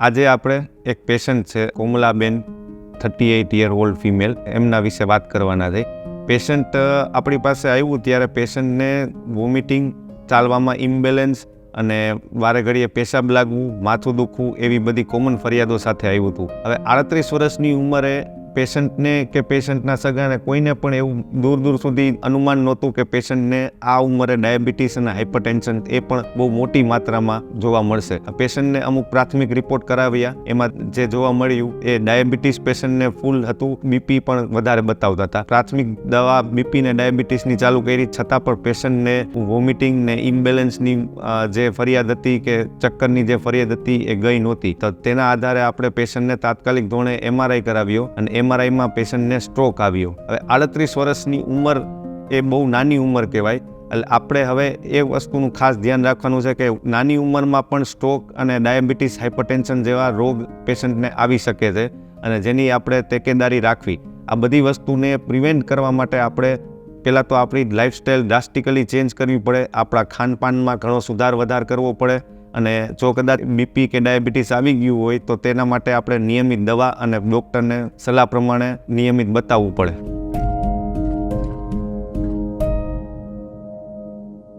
આજે આપણે એક પેશન્ટ છે, કોમલાબેન thirty eight year old female એમના વિશે વાત કરવાના છે. પેશન્ટ આપણી પાસે આવ્યું ત્યારે પેશન્ટને વોમિટિંગ ચાલવામાં ઇમ્બેલેન્સ અને વારે ઘડીએ પેશાબ લાગવું, માથું દુખવું એવી બધી કોમન ફરિયાદો સાથે આવ્યું હતું. હવે આડત્રીસ વર્ષની ઉંમરે પેશન્ટને કે પેશન્ટના સગાને કોઈને પણ એવું દૂર દૂર સુધી અનુમાન નહોતું કે પેશન્ટને આ ઉંમરે ડાયાબિટીસ અને હાઇપરટેન્શન એ પણ બહુ મોટી માત્રામાં જોવા મળશે. પેશન્ટને અમુક પ્રાથમિક રિપોર્ટ કરાવ્યા. એમાં જે જોવા મળ્યું એ ડાયાબિટીસ પેશન્ટને ફૂલ હતું. બીપી પણ વધારે બતાવતા હતા. પ્રાથમિક દવા બીપી ને ડાયાબિટીસની ચાલુ કરી, છતાં પણ પેશન્ટને વોમિટિંગ ને ઇમ્બેલેન્સની જે ફરિયાદ હતી કે ચક્કરની જે ફરિયાદ હતી એ ગઈ નહોતી. તો તેના આધારે આપણે પેશન્ટને તાત્કાલિક ધોરણે એમઆરઆઈ કરાવ્યો અને એમઆરઆઈમાં પેશન્ટને સ્ટ્રોક આવ્યો. હવે આડત્રીસ વર્ષની ઉંમર એ બહુ નાની ઉંમર કહેવાય. એટલે આપણે હવે એ વસ્તુનું ખાસ ધ્યાન રાખવાનું છે કે નાની ઉંમરમાં પણ સ્ટ્રોક અને ડાયાબિટીસ હાઇપરટેન્શન જેવા રોગ પેશન્ટને આવી શકે છે અને જેની આપણે તેકેદારી રાખવી. આ બધી વસ્તુને પ્રિવેન્ટ કરવા માટે આપણે પહેલાં તો આપણી લાઇફસ્ટાઈલ ડ્રાસ્ટિકલી ચેન્જ કરવી પડે. આપણા ખાનપાનમાં ઘણો સુધાર વધાર કરવો પડે. અને જો કદાચ બીપી કે ડાયાબિટીસ આવી ગયું હોય તો તેના માટે આપણે નિયમિત દવા અને ડૉક્ટરને સલાહ પ્રમાણે નિયમિત બતાવવું પડે.